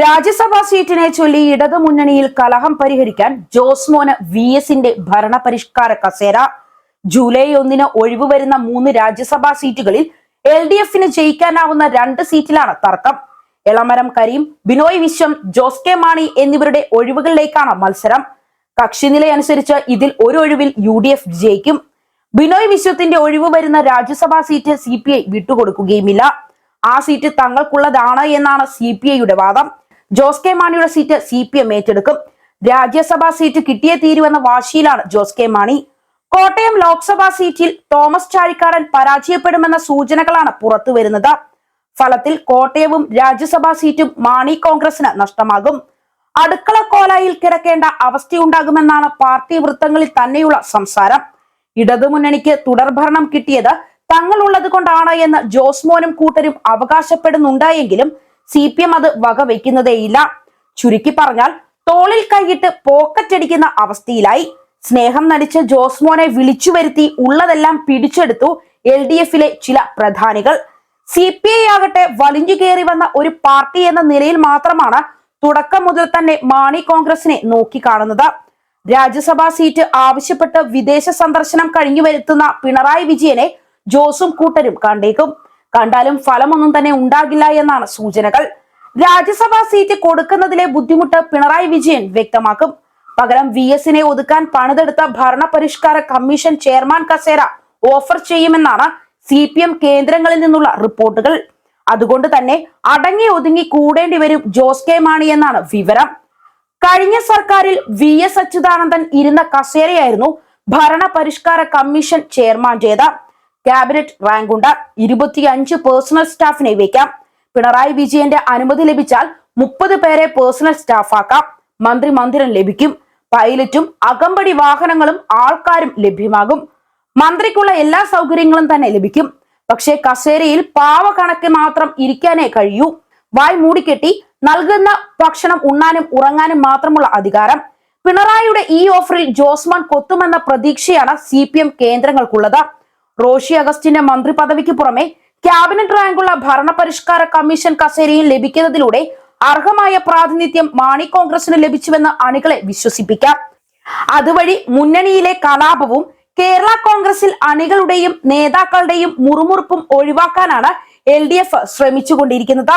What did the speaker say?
രാജ്യസഭാ സീറ്റിനെ ചൊല്ലി ഇടതു മുന്നണിയിൽ കലഹം പരിഹരിക്കാൻ ജോസ്മോന് വി എസിന്റെ ഭരണപരിഷ്കാര കസേര. ജൂലൈ ഒന്നിന് ഒഴിവ് വരുന്ന മൂന്ന് രാജ്യസഭാ സീറ്റുകളിൽ എൽ ഡി എഫിന് ജയിക്കാനാവുന്ന രണ്ട് സീറ്റിലാണ് തർക്കം. എളമരം കരീം ബിനോയ് വിശ്വം ജോസ് കെ മാണി എന്നിവരുടെ ഒഴിവുകളിലേക്കാണ് മത്സരം. കക്ഷിനിലയനുസരിച്ച് ഇതിൽ ഒരു ഒഴിവിൽ യു ഡി എഫ് ജയിക്കും. ബിനോയ് വിശ്വത്തിന്റെ ഒഴിവ് വരുന്ന Rajya Sabha seat C P I വിട്ടുകൊടുക്കുകയുമില്ല. ആ സീറ്റ് തങ്ങൾക്കുള്ളതാണ് എന്നാണ് സി പി ഐയുടെ വാദം. ജോസ് കെ മാണിയുടെ സീറ്റ് സി പി എം ഏറ്റെടുക്കും. രാജ്യസഭാ സീറ്റ് കിട്ടിയേ തീരുവെന്ന വാശിയിലാണ് ജോസ് കെ മാണി. കോട്ടയം ലോക്സഭാ സീറ്റിൽ തോമസ് ചാഴിക്കാടൻ പരാജയപ്പെടുമെന്ന സൂചനകളാണ് പുറത്തു വരുന്നത്. ഫലത്തിൽ കോട്ടയവും രാജ്യസഭാ സീറ്റും മാണി കോൺഗ്രസിന് നഷ്ടമാകും. അടുക്കള കോലായിൽ കിടക്കേണ്ട അവസ്ഥയുണ്ടാകുമെന്നാണ് പാർട്ടി വൃത്തങ്ങളിൽ തന്നെയുള്ള സംസാരം. ഇടതുമുന്നണിക്ക് തുടർഭരണം കിട്ടിയത് തങ്ങളുള്ളത് കൊണ്ടാണ് എന്ന് ജോസ്മോനും കൂട്ടരും അവകാശപ്പെടുന്നുണ്ട് എങ്കിലും സി പി എം അത് വകവെക്കുന്നതേയില്ല ചുരുക്കി പറഞ്ഞാൽ തോളിൽ കൈയിട്ട് പോക്കറ്റടിക്കുന്ന അവസ്ഥയിലായി. സ്നേഹം നടിച്ച ജോസ്മോനെ വിളിച്ചു വരുത്തി ഉള്ളതെല്ലാം പിടിച്ചെടുത്തു എൽ ഡി എഫിലെ ചില പ്രധാനികൾ. സി പി ഐ ആകട്ടെ വലിഞ്ഞു കയറി വന്ന ഒരു പാർട്ടി എന്ന നിലയിൽ മാത്രമാണ് തുടക്കം മുതൽ തന്നെ മാണി കോൺഗ്രസിനെ നോക്കിക്കാണുന്നത് രാജ്യസഭാ സീറ്റ് ആവശ്യപ്പെട്ട് വിദേശ സന്ദർശനം കഴിഞ്ഞു വരുത്തുന്ന പിണറായി വിജയനെ ജോസും കൂട്ടരും കണ്ടേക്കും. കണ്ടാലും ഫലമൊന്നും തന്നെ ഉണ്ടാകില്ല എന്നാണ് സൂചനകൾ. രാജ്യസഭാ സീറ്റ് കൊടുക്കുന്നതിലെ ബുദ്ധിമുട്ട് പിണറായി വിജയൻ വ്യക്തമാക്കും. പകരം വി എസിനെ ഒതുക്കാൻ പണിതെടുത്ത ഭരണപരിഷ്കാര കമ്മീഷൻ ചെയർമാൻ കസേര ഓഫർ ചെയ്യുമെന്നാണ് സി പി എം കേന്ദ്രങ്ങളിൽ നിന്നുള്ള റിപ്പോർട്ടുകൾ. അതുകൊണ്ട് തന്നെ അടങ്ങി ഒതുങ്ങി കൂടേണ്ടി വരും ജോസ് കെ മാണി എന്നാണ് വിവരം. കഴിഞ്ഞ സർക്കാരിൽ വി എസ് അച്യുതാനന്ദൻ ഇരുന്ന കസേരയായിരുന്നു ഭരണപരിഷ്കാര കമ്മീഷൻ ചെയർമാൻ ചെയ്ത. ക്യാബിനറ്റ് റാങ്കുണ്ട് ഇരുപത്തിയഞ്ച് പേഴ്സണൽ സ്റ്റാഫിനെ വയ്ക്കാം പിണറായി വിജയന്റെ അനുമതി ലഭിച്ചാൽ മുപ്പത് പേരെ പേഴ്സണൽ സ്റ്റാഫാക്കാം മന്ത്രി മന്ദിരം ലഭിക്കും. പൈലറ്റും അകമ്പടി വാഹനങ്ങളും ആൾക്കാരും ലഭ്യമാകും. മന്ത്രിക്കുള്ള എല്ലാ സൗകര്യങ്ങളും തന്നെ ലഭിക്കും. പക്ഷേ കസേരയിൽ പാവ കണക്ക് മാത്രം ഇരിക്കാനേ കഴിയൂ. വായ് മൂടിക്കെട്ടി നൽകുന്ന ഭക്ഷണം ഉണ്ണാനും ഉറങ്ങാനും മാത്രമുള്ള അധികാരം. പിണറായിയുടെ ഈ ഓഫറിൽ ജോസ്മാൻ കൊത്തുമെന്ന പ്രതീക്ഷയാണ് സി കേന്ദ്രങ്ങൾക്കുള്ളത്. റോഷി അഗസ്റ്റിന്റെ മന്ത്രി പദവിക്ക് പുറമെ ക്യാബിനറ്റ് റാങ്കുള്ള ഭരണപരിഷ്കാര കമ്മീഷൻ കസേരയിൽ ലഭിക്കുന്നതിലൂടെ അർഹമായ പ്രാതിനിധ്യം മാണി കോൺഗ്രസിന് ലഭിച്ചുവെന്ന് അണികളെ വിശ്വസിപ്പിക്കാം. അതുവഴി മുന്നണിയിലെ കലാപവും കേരള കോൺഗ്രസിൽ അണികളുടെയും നേതാക്കളുടെയും മുറുമുറുപ്പും ഒഴിവാക്കാനാണ് എൽ ഡി എഫ് ശ്രമിച്ചുകൊണ്ടിരിക്കുന്നത്.